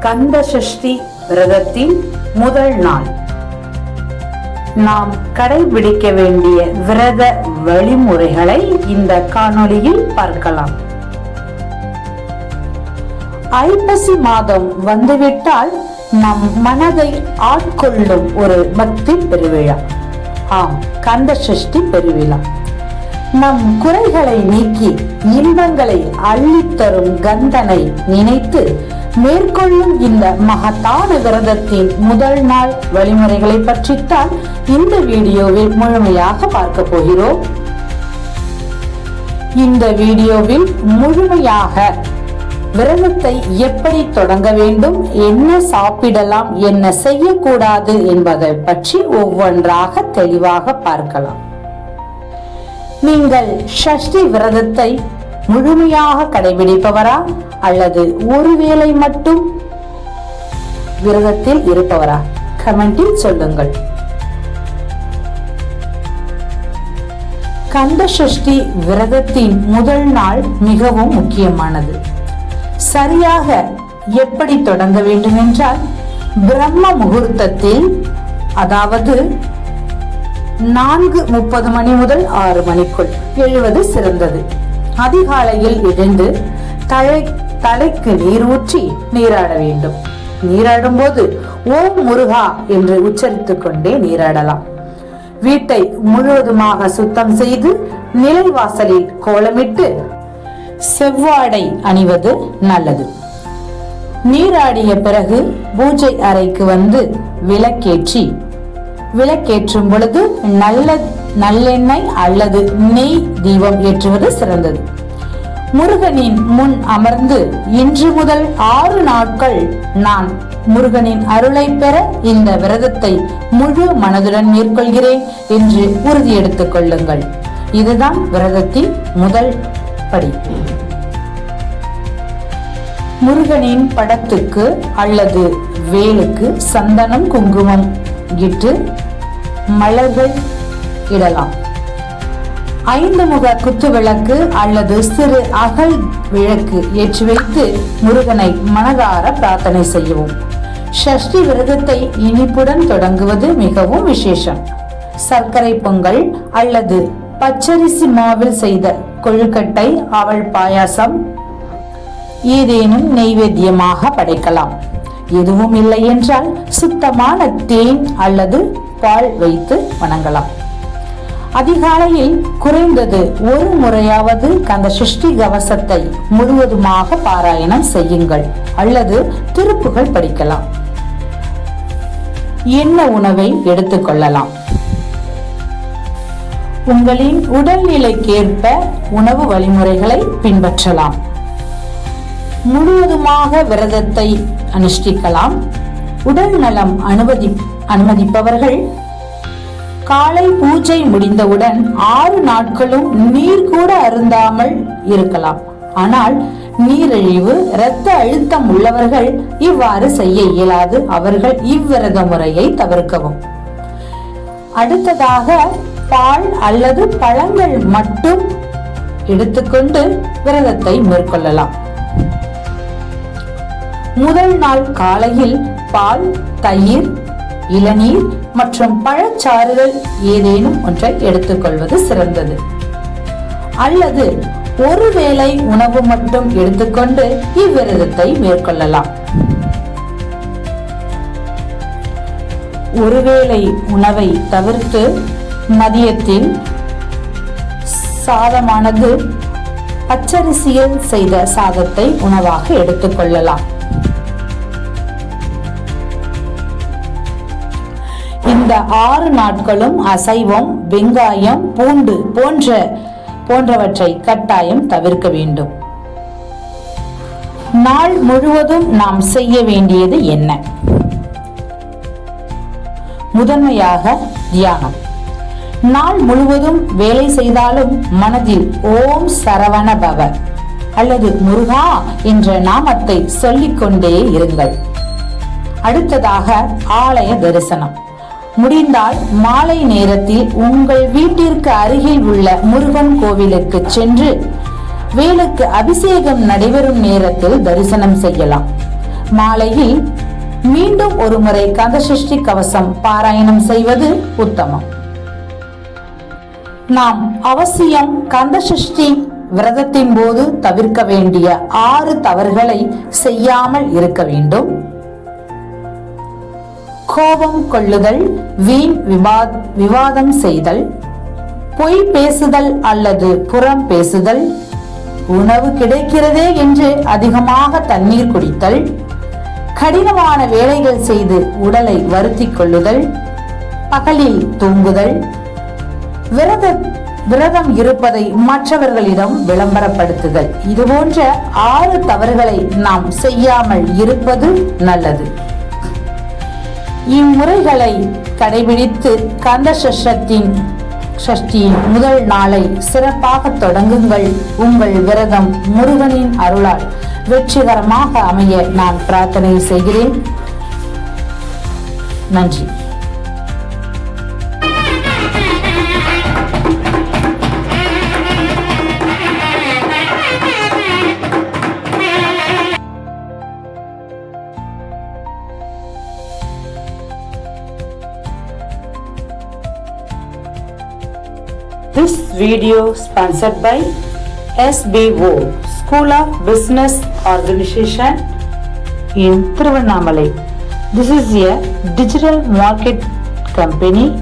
கந்த சஷ்டி விரதத்தின் முதல் நாள். நாம் கடைபிடிக்க வேண்டிய விரத வழிமுறைகளை இந்த காணொளியில் பார்க்கலாம். ஐப்பசி மாதம் வந்துவிட்டால் நம் மனதை ஆட்கொள்ளும் ஒரு பக்தி பெருவிழா. ஆம் கந்த சஷ்டி பெருவிழா. நம் குறைகளை நீக்கி இன்பங்களை அள்ளித்தரும் கந்தனை நினைத்து மேற்கொள்ளும் இந்த மகத்தான விரதத்தின் முதல் நாள் வழிமுறைகளை பற்றித்தான் இந்த வீடியோவில் முழுமையாக பார்க்க போகிறோம். இந்த வீடியோவில் முழுமையாக விரதத்தை எப்படி தொடங்க வேண்டும் என்ன சாப்பிடலாம் என்ன செய்யக்கூடாது என்பதை பற்றி ஒவ்வொன்றாக தெளிவாக பார்க்கலாம். நீங்கள் ஷஷ்டி விரதத்தை முழுமையாக கடைபிடிப்பவரா அல்லது ஒருவேளை மட்டும் விரதத்தில் இருப்பவரா? கமெண்டில் சொல்லுங்கள். கந்த சஷ்டி விரதத்தின் முதல் நாள் மிகவும் முக்கியமானது. சரியாக எப்படி தொடங்க வேண்டும் என்றால் பிரம்ம முகூர்த்தத்தில் அதாவது நான்கு முப்பது மணி முதல் ஆறு மணிக்குள் எழுவது சிறந்தது. அதிகாலையில் எழுந்து தலை தலைக்கு நீர் ஊற்றி நீராட வேண்டும். நீராடும் போது ஓம் முருகா என்று உச்சரித்துக் கொண்டே நீராடலாம். வீட்டை முழுவதுமாக சுத்தம் செய்து நிலைவாசலில் கோலமிட்டு செவ்வாடை அணிவது நல்லது. நீராடிய பிறகு பூஜை அறைக்கு வந்து விளக்கேற்றி விளக்கேற்றும் பொழுது நல்ல நல்லெண்ணெய் அல்லது நெய் தீபம் ஏற்றுவது சிறந்தது. முருகனின் முன் அமர்ந்து இன்று முதல் ஆறு நாட்கள் நான் முருகனின் அருளை பெற இந்த விரதத்தை முழு மனதுடன் மேற்கொள்கிறேன் என்று உறுதி எடுத்துக் கொள்ளுங்கள். இதுதான் விரதத்தின் முதல் படி. முருகனின் படத்துக்கு அல்லது வேலுக்கு சந்தனம் குங்குமம் இட்டு மலர்கள் இடலாம். ஐந்து முக குத்து விளக்கு அல்லது சிறு அகல் விளக்கு ஏற்றி வைத்து முருகனை மனதார பிரார்த்தனை செய்யவும் ஷஷ்டி விரதத்தை இனிப்புடன் தொடங்குவது மிகவும் விசேஷம். சர்க்கரை பொங்கல் அல்லது பச்சரிசி மாவில் செய்த கொழுக்கட்டை அவள் பாயாசம் ஏதேனும் நெய்வேத்தியமாக படைக்கலாம். எதுவும் இல்லை என்றால் சுத்தமான தேன் அல்லது பால் வைத்து வணங்கலாம். அதிகாலையில் குறைந்தது ஒரு முறையாவது கந்த சிருஷ்டி கவசத்தை முழுவதுமாக பாராயணம் செய்யுங்கள் அல்லது திருப்புகள் படிக்கலாம். என்ன உணவை எடுத்துக்கொள்ளலாம்? உங்களின் உடல்நிலைக்கேற்ப உணவு வழிமுறைகளை பின்பற்றலாம். முழுவதுமாக விரதத்தை அனுஷ்டிக்கலாம். உடல் நலம் அனுமதி அனுமதிப்பவர்கள் காலை பூஜை முடிந்தவுடன் ஆறு நாட்களும் நீர் கூட அருந்தாமல் இருக்கலாம். ஆனால் நீரிழிவு இரத்த அழுத்தம் உள்ளவர்கள் இவ்வாறு செய்ய இயலாது. அவர்கள் இவ்விரத முறையை தவிர்க்கவும். அடுத்ததாக பால் அல்லது பழங்கள் மட்டும் எடுத்துக்கொண்டு விரதத்தை மேற்கொள்ளலாம். முதல் நாள் காலையில் பால் தயிர் இளநீர் மற்றும் பழச்சாறுகள் ஏதேனும் ஒன்றை எடுத்துக்கொள்வது சிறந்தது. அல்லது ஒருவேளை உணவு மட்டும் எடுத்துக்கொண்டு இவ்விரதத்தை மேற்கொள்ளலாம். ஒருவேளை உணவை தவிர்த்து மதியத்தில் சாதமானது பச்சரிசியில் செய்த சாதத்தை உணவாக எடுத்துக்கொள்ளலாம். இந்த ஆறு நாட்களும் அசைவம் வெங்காயம் பூண்டு போன்ற போன்றவற்றை கட்டாயம் தவிர்க்க வேண்டும். நாள் முழுவதும் நாம் செய்ய வேண்டியது என்ன? முதன்மையாக தியானம். நாள் முழுவதும் வேலை செய்தாலும் மனதில் ஓம் சரவண பவ அல்லது முருகா என்ற நாமத்தை சொல்லிக்கொண்டே இருங்கள். அடுத்ததாக ஆலய தரிசனம். முடிந்தால் மாலை நேரத்தில் உங்கள் வீட்டிற்கு அருகில் உள்ள முருகன் கோவிலுக்கு சென்று வேலுக்கு அபிஷேகம் நடைபெறும் நேரத்தில் தரிசனம் செய்யலாம். மாலையில் மீண்டும் ஒரு முறை கந்தசஷ்டி கவசம் பாராயணம் செய்வது உத்தமம். நாம் அவசியம் கந்தசஷ்டி விரதத்தின் போது தவிர்க்க வேண்டிய ஆறு தவறுகளை செய்யாமல் இருக்க வேண்டும். கோபம் கொள்ளுதல் வீண் விவாதம் செய்தல் பொய் பேசுதல் அல்லது புறம் பேசுதல் உணவு கிடைக்கிறதே என்று அதிகமாக தண்ணீர் குடித்தல் கடினமான வேலைகள் செய்து உடலை வருத்திக் கொள்ளுதல் பகலில் தூங்குதல் விரத விரதம் இருப்பதை மற்றவர்களிடம் விளம்பரப்படுத்துதல். இதுபோன்ற ஆறு தவறுகளை நாம் செய்யாமல் இருப்பது நல்லது. இம்முறைகளை கடைபிடித்து கந்த சஷ்டத்தின் சஷ்டியின் முதல் நாளை சிறப்பாக தொடங்குங்கள். உங்கள் விரதம் முருகனின் அருளால் வெற்றிகரமாக அமைய நான் பிரார்த்தனை செய்கிறேன். நன்றி. This video sponsored by SBO School of Business Organization in Tiruvannamalai. This is a digital market company